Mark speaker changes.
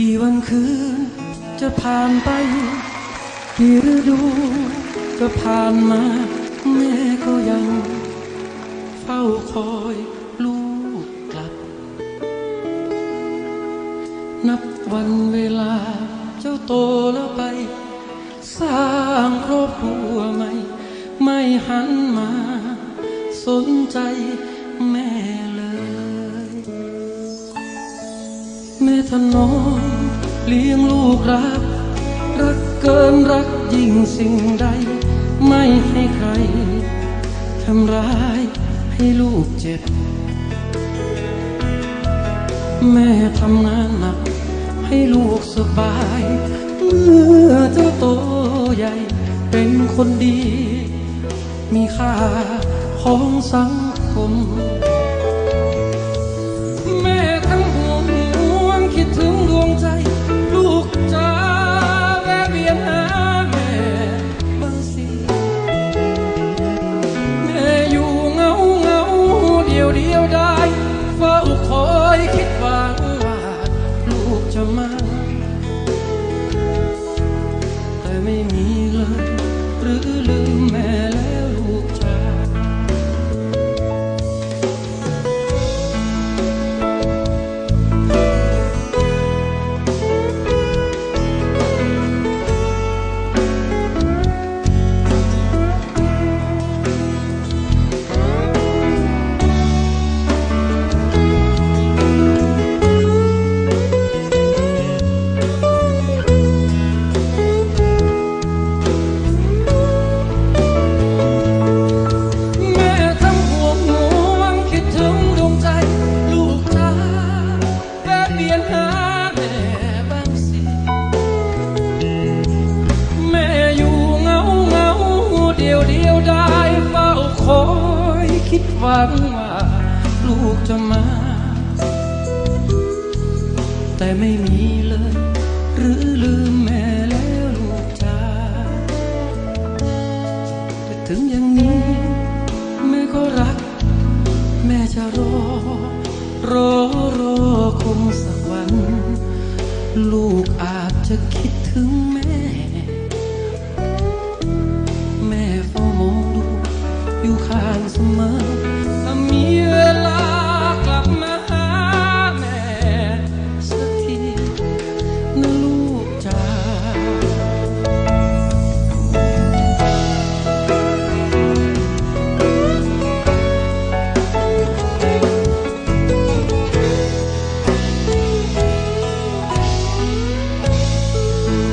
Speaker 1: กี่วันคืนจะผ่านไป กี่ฤดูก็ผ่านมา แม่ก็ยัง เฝ้าคอยลูกกลับ นับวันเวลาเจ้าโตแล้วไป สร้างครอบครัวใหม่ ไม่หันมา สนใจแม่เลย แม่ถนอม เลี้ยงลูกรัก รักเกินรักยิ่งสิ่งใด ไม่ให้ใครทำร้ายให้ลูกเจ็บ แม่ทำงานหนัก ให้ลูกสบาย เมื่อเจ้าโตใหญ่ เป็นคนดี มีค่าของสังคม ลู หวังว่าลูกจะมา แต่ไม่มีเลย หรือลืมแม่แล้วลูกจ้าแต่ถึงอย่างนี้ แม่ก็รัก แม่จะรอ รอรอคงสักวัน ลูกอาจจะคิดถึงแม่ แม่เฝ้ามองดูอยู่ข้างเสมอ